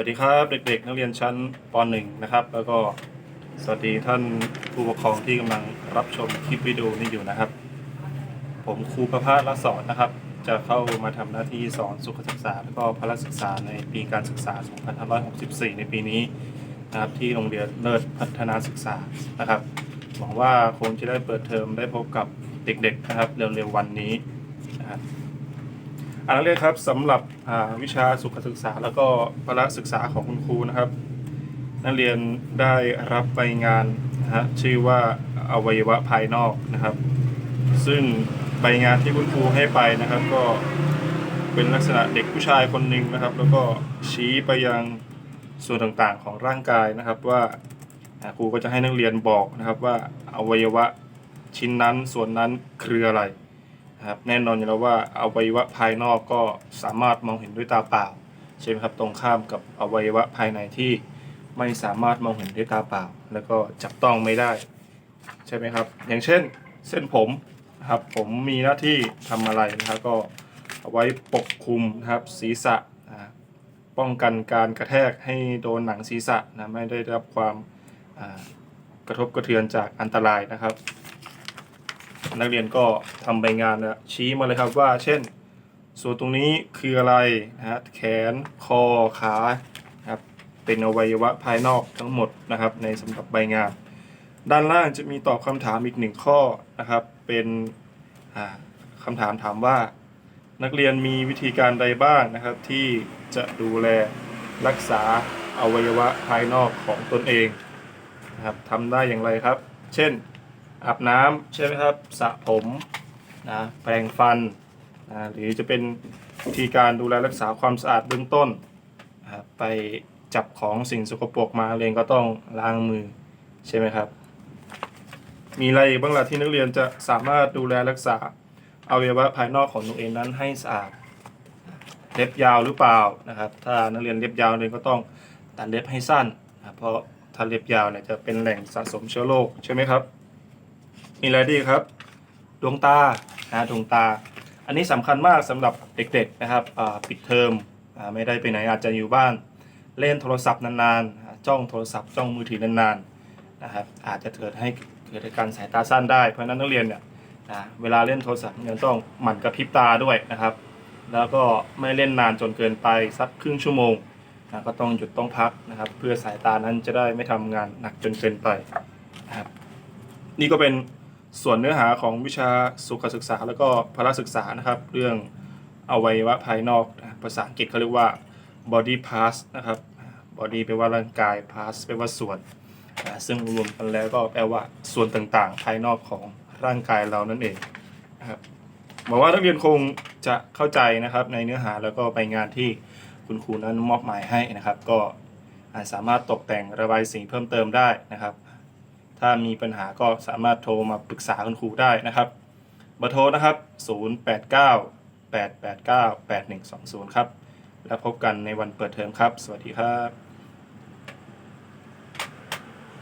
วัสดีครับเด็กๆ นักเรียนชั้นป .1 นะครับ แล้วก็สวัสดีท่านผู้ปกครองที่กำลังรับชมคลิปวิดีโอนี้อยู่นะครับ ผมครูประภาสละสอนนะครับ จะเข้ามาทำหน้าที่สอนสุขศึกษา และก็พละศึกษาในปีการศึกษา 2564 ในปีนี้นะครับที่โรงเรียนเลิศพัฒนาศึกษานะครับหวังว่าคงจะได้เปิดเทอมได้พบกับเด็กๆนะครับเร็วๆวันนี้นะครับ อ่านักเรียครับสำหรับวิชาสุขศึกษาแล้วก็พละศึกษาของคุณครูนะครับ นักเรียนได้รับใบงานนะฮะชื่อว่าอวัยวะภายนอกนะครับ ซึ่งใบงานที่คุณครูให้ไปนะครับ ก็เป็นลักษณะเด็กผู้ชายคนหนึ่งนะครับ แล้วก็ชี้ไปยังส่วนต่างๆของร่างกายนะครับว่าครูก็จะให้นักเรียนบอกนะครับว่าอวัยวะชิ้นนั้นส่วนนั้นคืออะไร ครับแน่นอนอยู่แล้วว่าอวัยวะภายนอกก็สามารถมองเห็นด้วยตาเปล่าใช่ไหมครับตรงข้ามกับอวัยวะภายในที่ไม่สามารถมองเห็นด้วยตาเปล่า แล้วก็จับต้องไม่ได้ ใช่ไหมครับ อย่างเช่นเส้นผมนะครับผมมีหน้าที่ทำอะไรนะครับก็เอาไว้ปกคลุมนะครับศีรษะนะป้องกันการกระแทกให้โดนหนังศีรษะนะไม่ได้รับความกระทบกระเทือนจากอันตรายนะครับ นักเรียนก็ทำใบงานนะชี้มาเลยครับว่า เช่น ส่วนตรงนี้คืออะไรนะฮะแขนคอขาครับเป็นอวัยวะภายนอกทั้งหมดนะครับ ในสำหรับใบงาน ด้านล่างจะมีตอบคำถามอีกหนึ่งข้อนะครับ เป็นอ่าคำถามถามว่า นักเรียนมีวิธีการใดบ้างนะครับ ที่จะดูแลรักษาอวัยวะภายนอกของตนเองนะครับทำได้อย่างไรครับ เช่น อาบน้ำใช่ไหมครับสระผมนะแปรงฟันนะหรือจะเป็นวิธีการดูแลรักษาความสะอาดเบื้องต้นนะครับไปจับของสิ่งสกปรกมาเรียนก็ต้องล้างมือใช่ไหมครับ มีอะไรอีกบ้างล่ะที่นักเรียนจะสามารถดูแลรักษาอวัยวะภายนอกของตัวเองนั้นให้สะอาดเล็บยาวหรือเปล่านะครับ ถ้านักเรียนเล็บยาวเรียนก็ต้องตัดเล็บให้สั้นนะเพราะถ้าเล็บยาวเนี่ยจะเป็นแหล่งสะสมเชื้อโรคใช่ไหมครับ มีอะไรดีครับ ดวงตานะดวงตา อันนี้สำคัญมากสำหรับเด็กๆนะครับปิดเทอมอไม่ได้ไปไหนอาจจะอยู่บ้าน เล่นโทรศัพท์นานๆ จ้องโทรศัพท์จ้องมือถือนานๆนะครับอาจจะเกิดให้เกิดอาการสายตาสั้นได้ เพราะนั้นนักเรียนเนี่ยนะเวลาเล่นโทรศัพท์เนี่ยต้องหมั่นกระพริบตาด้วยนะครับ แล้วก็ไม่เล่นนานจนเกินไปสักครึ่งชั่วโมงนะก็ต้องหยุดต้องพักนะครับ เพื่อสายตานั้นจะได้ไม่ทำงานหนักจนเกินไปนะครับนี่ก็เป็น ส่วนเนื้อหาของวิชาสุขศึกษา แล้วก็พละศึกษานะครับ เรื่องอวัยวะภายนอกภาษาอังกฤษเขาเรียกว่า body parts นะครับ body แปลว่าร่างกาย parts แปลว่าส่วน ซึ่งรวมกันแล้วก็แปลว่าส่วนต่างๆ ภายนอกของร่างกายเรานั่นเองนะครับหวังว่านักเรียนคงจะเข้าใจนะครับในเนื้อหาแล้วก็ไปงานที่คุณครูนั้นมอบหมายให้นะครับ ก็อาจสามารถตกแต่งระบายสีเพิ่มเติมได้นะครับ ถ้ามีปัญหาก็สามารถโทรมาปรึกษาคุณครูได้นะครับเบอร์โทรนะครับ 089 889 8120 ครับ แล้วพบกันในวันเปิดเทอมครับ สวัสดีครับ